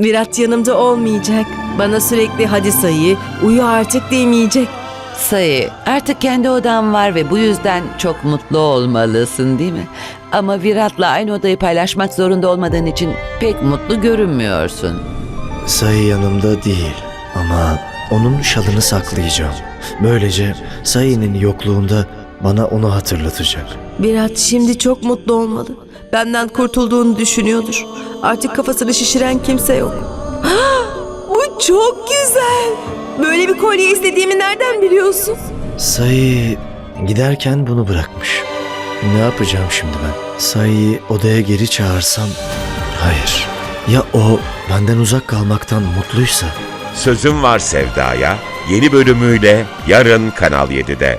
Virat yanımda olmayacak. Bana sürekli hadi sayı, uyu artık demeyecek. Sayı, artık kendi odan var ve bu yüzden çok mutlu olmalısın değil mi? Ama Virat'la aynı odayı paylaşmak zorunda olmadığın için pek mutlu görünmüyorsun. Sayı yanımda değil ama onun şalını saklayacağım. Böylece Sayı'nın yokluğunda bana onu hatırlatacak. Virat şimdi çok mutlu olmalı. Benden kurtulduğunu düşünüyordur. Artık kafasını şişiren kimse yok. Bu çok güzel. Böyle bir kolye istediğimi nereden biliyorsun? Sayı giderken bunu bırakmış. Ne yapacağım şimdi ben? Sayı'yı odaya geri çağırsam? Hayır. Ya o benden uzak kalmaktan mutluysa? Sözüm Var Sevda'ya yeni bölümüyle yarın Kanal 7'de.